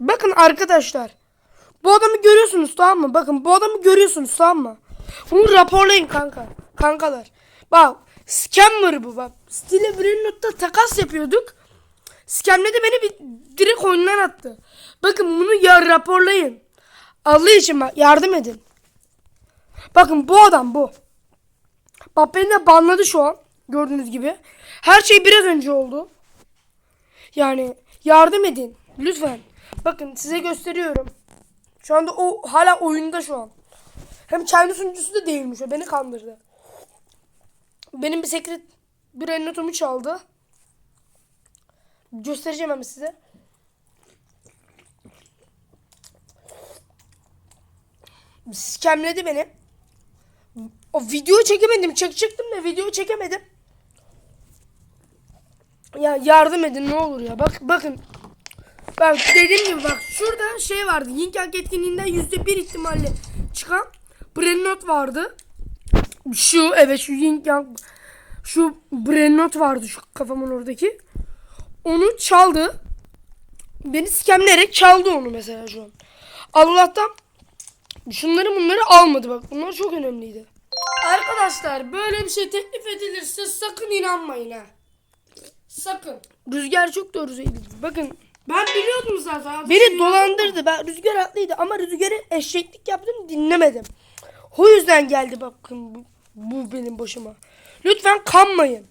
Bakın arkadaşlar. Bu adamı görüyorsunuz tamam mı? Bakın bu adamı görüyorsunuz tamam mı? Bunu raporlayın kanka. Kankalar. Bak scammer bu bak. Stile Brennot'ta takas yapıyorduk. Scamledi beni bir direkt oyundan attı. Bakın bunu ya raporlayın. Allah için bak yardım edin. Bakın bu adam bu. Bak beni de banladı şu an. Gördüğünüz gibi. Her şey biraz önce oldu. Yani yardım edin. Lütfen. Bakın size gösteriyorum. Şu anda o hala oyunda şu an. Hem kendi sunucusu da değilmiş o. Beni kandırdı. Benim bir sekret bir notumu çaldı. Göstereceğim hemen size. Skemledi beni. O videoyu çekemedim. Çekecektim de videoyu çekemedim. Ya yardım edin ne olur ya. Bak bakın. Bak dediğim gibi bak şurada şey vardı. Yink Yank etkinliğinden yüzde bir ihtimalle çıkan Brennot vardı. Şu evet şu Yink Yank şu Brennot vardı şu kafamın oradaki. Onu çaldı. Beni skemleyerek çaldı onu mesela şu an. Allah'tan şunları bunları almadı bak. Bunlar çok önemliydi. Arkadaşlar böyle bir şey teklif edilirse sakın inanmayın ha. Sakın. Rüzgar çok doğru söyledi. Bakın Ben biliyordum zaten. beni dolandırdı. Ben rüzgar haklıydı ama rüzgarı eşeklik yaptım dinlemedim. O yüzden geldi bakın bu, bu benim başıma. Lütfen kanmayın.